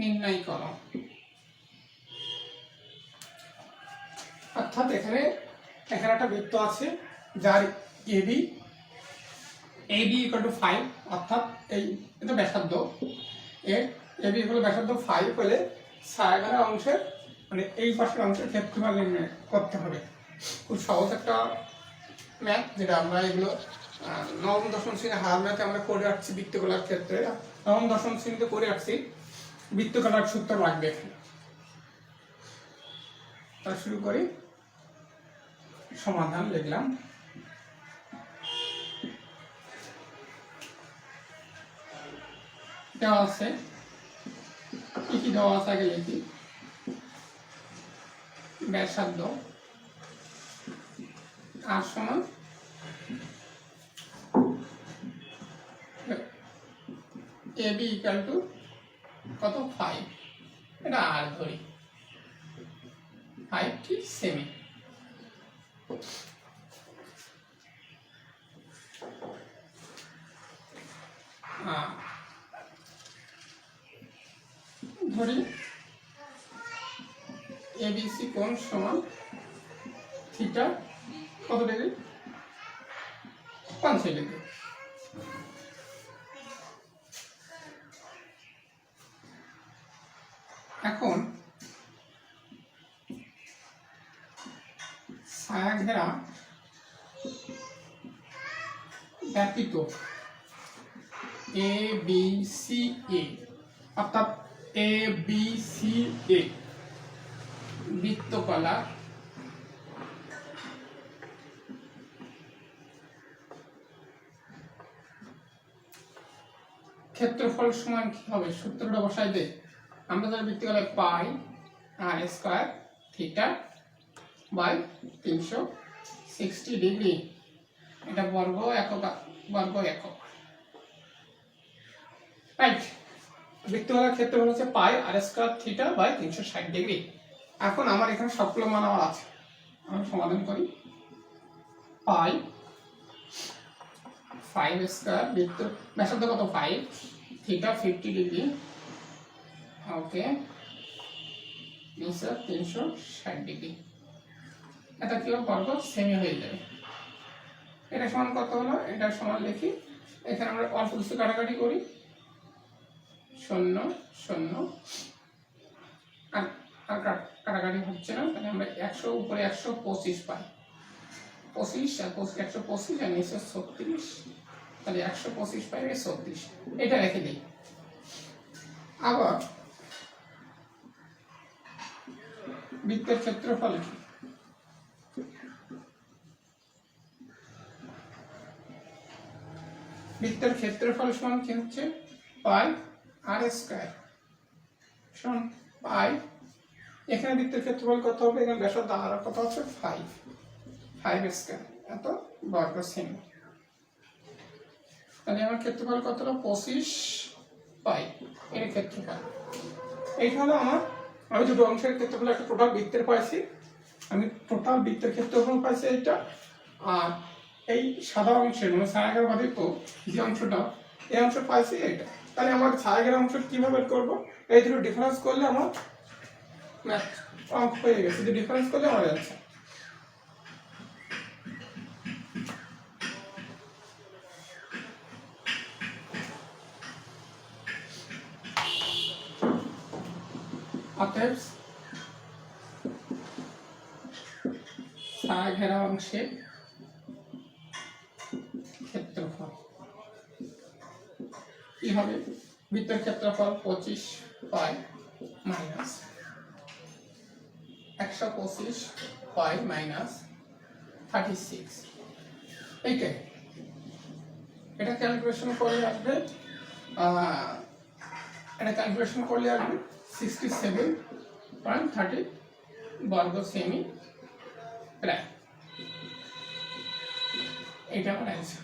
নির্ণয় করো। অর্থাৎ এখানে এখানে একটা বৃত্ত আছে, যার A B A B equal to five অর্থাৎ এই এটা ব্যাসার্ধ। এর এবি ইকুয়াল ব্যাসার্ধ ফাইভ হলে সায়াগারা অংশের মানে এই পাশের অংশের ক্ষেত্রফল নির্ণয় করতে হবে। খুব সহজ একটা ম্যাথ যেটা আমরা এগুলো নবম দশম শ্রেণি হার ম্যাথে আমরা করে আসছি বৃত্তকলার ক্ষেত্রে। নবম দশম শ্রেণীতে করে আসছি। বৃত্তকলার সূত্র লাগবে। এখানে তা শুরু করি। সমাধান লিখলাম। দেওয়া আছে। কি কি দেওয়া আছে আগে লিখি। ব্যাসার্ধ। আর সমান এ বি ইকাল টু কত? ফাইভ এটা আর ধরি। ফাইভ ঠিক সেমি ধরি। এবিসি কোণ সমান থিটা কত ডিগ্রি? পাঁচ ডিগ্রি। এখন ছায়া ঘেরা ব্যতীত এ বি সি এ অর্থাৎ এ বি সি এ বৃত্তকলা ক্ষেত্রফল সমান কি হবে? সূত্রটা বসাই দে। আমরা যারা বৃত্তকলায় pi r square theta by তিনশো সিক্সটি ডিগ্রি এটা বর্গ একক বর্গ একক। রাইট বৃত্তকলার ক্ষেত্রফল হচ্ছে pi r square theta by তিনশো ষাট ডিগ্রি এখন আমার এখানে সবগুলো মান আমার আছে। আমি সমাধান করি। পাই ফাইভ স্কোয়ার বৃত্ত ব্যাসার্ধ কত? Five theta fifty degree okay নিচে তিনশো ষাট ডিগ্রি। এটা কি হবে বর্গ? সেমি হয়ে যাবে। এটা সমান কত হলো? এটা সমান লিখি, এখানে আমরা অল্প কিছু কাটাকাটি করি। শূন্য শূন্য। আর আর কাটাকাটি হচ্ছে না, তাহলে আমরা একশো উপরে একশো পঁচিশ পাই। পঁচিশ আর একশো পঁচিশ আর নিচে ছত্রিশ, তাহলে একশো পঁচিশ পাই ছত্রিশ। এটা রেখে দিই। আবার বৃত্তের ক্ষেত্রফল। কি বৃত্তের ক্ষেত্রফল সমান কি হচ্ছে? Pi r square. সমান পাই। এখানে বৃত্তের ক্ষেত্রফল কত হবে? এখানে ব্যাসার্ধ আর কত আছে? ফাইভ ফাইভ স্কয়ার এত বর্গ সেমি তাহলে আমার ক্ষেত্রফল কত হলো? পঁচিশ পাই। এর ক্ষেত্রফল। এইটা হলো আমার আমি দুটো অংশের ক্ষেত্রফল একটা টোটাল বৃত্তের পাইছি, আমি টোটাল বৃত্তের ক্ষেত্রফল পাইছি এইটা, আর এই সাদা অংশের মানে ছায়াঘের বাদিত যে অংশটা, এই অংশ পাইছি এইটা। তাহলে আমার ছায়াঘের অংশ কীভাবে করব? এই দুটো ডিফারেন্স করলে আমার অঙ্ক হয়ে গেছে। যে ডিফারেন্স করলে আমার যাচ্ছে অতএব ছায়া ঘেরা অংশের ক্ষেত্রফল। কি হবে? বৃত্তের ক্ষেত্রফল পঁচিশ পাই মাইনাস একশো পঁচিশ পাই মাইনাস থার্টি সিক্স। এইটাই এটা ক্যালকুলেশন করলে আসবে এটা ক্যালকুলেশন করলে আসবে সিক্সটি সেভেন পয়েন্ট থার্টি বর্গ সেমি প্রায় এটা আমার অ্যান্সার